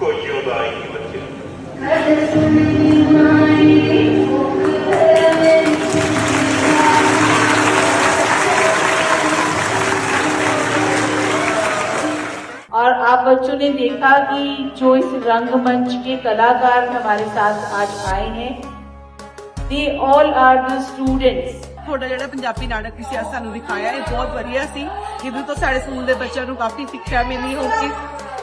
ਕੋਈ ਉਹਦਾ ਹੀ ਨਹੀਂ ਬੱਚੇ और आप बच्चों ने देखा कि जो इस रंगमंच के कलाकार हमारे साथ आज आए हैं they all are the students ਤੁਹਾਡਾ ਜਿਹੜਾ ਪੰਜਾਬੀ ਨਾਟਕ ਤੁਸੀਂ ਅੱਜ ਸਾਨੂੰ ਦਿਖਾਇਆ ਇਹ ਬਹੁਤ ਵਧੀਆ ਸੀ ਇਹਦੇ ਤੋਂ ਸਾਡੇ ਸਕੂਲ ਦੇ ਬੱਚਿਆਂ ਨੂੰ ਕਾਫੀ ਸਿੱਖਿਆ ਮਿਲੀ ਹੋਊਗੀ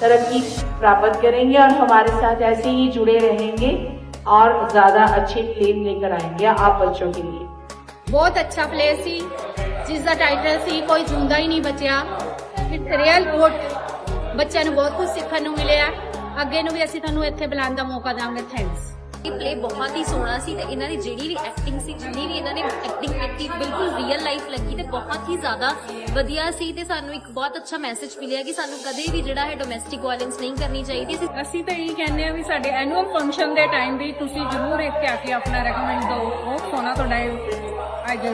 तरक्की प्राप्त करेंगे और हमारे साथ ऐसे ही जुड़े रहेंगे और ज्यादा अच्छे क्लेम लेकर आएंगे आप बच्चों के लिए ਬਹੁਤ ਅੱਛਾ ਪਲੇ ਸੀ ਜਿਸ ਦਾ ਟਾਈਟਲ ਸੀ ਕੋਈ ਜਿੰਦਾ ਹੀ ਨਹੀਂ ਬਚਿਆ ਇਟਸ ਰੀਅਲ ਗੁੱਡ ਬੱਚਿਆਂ ਨੂੰ ਬਹੁਤ ਕੁਝ ਸਿੱਖਣ ਨੂੰ ਮਿਲਿਆ ਅੱਗੇ ਨੂੰ ਵੀ ਅਸੀਂ ਤੁਹਾਨੂੰ ਇੱਥੇ ਬੁਲਾਉਣ ਦਾ ਮੌਕਾ ਦਾਂਗੇ ਥੈਂਕਸ ਇਹ ਪਲੇ ਬਹੁਤ ਹੀ ਸੋਹਣਾ ਸੀ ਤੇ ਇਹਨਾਂ ਦੀ ਜਿਹੜੀ ਵੀ ਐਕਟਿੰਗ ਸੀ, ਜਿੰਨੀ ਵੀ ਇਹਨਾਂ ਨੇ ਐਕਟਿੰਗ ਕੀਤੀ, ਬਿਲਕੁਲ ਰੀਅਲ ਲਾਈਫ ਲੱਗੀ ਤੇ ਬਹੁਤ ਹੀ ਜ਼ਿਆਦਾ ਵਧੀਆ ਸੀ ਤੇ ਸਾਨੂੰ ਇੱਕ ਬਹੁਤ ਅੱਛਾ ਮੈਸੇਜ ਮਿਲਿਆ ਕਿ ਸਾਨੂੰ ਕਦੇ ਵੀ ਜਿਹੜਾ ਹੈ ਡੋਮੈਸਟਿਕ ਵਾਇਲੈਂਸ ਨਹੀਂ ਕਰਨੀ ਚਾਹੀਦੀ ਅਸੀਂ ਤਾਂ ਇਹ ਕਹਿੰਦੇ ਆ ਵੀ ਸਾਡੇ ਐਨੂਅਲ ਫੰਕਸ਼ਨ ਦੇ ਟਾਈਮ ਵੀ ਤੁਸੀਂ ਜ਼ਰੂਰ ਇੱਥੇ ਆ ਆਪਣਾ ਰეკਮੈਂਡ ਦਿਓ। ਬਹੁਤ ਸੋਹਣਾ ਤੁਹਾਡਾ ਇਹ ਆਈਡੀਆ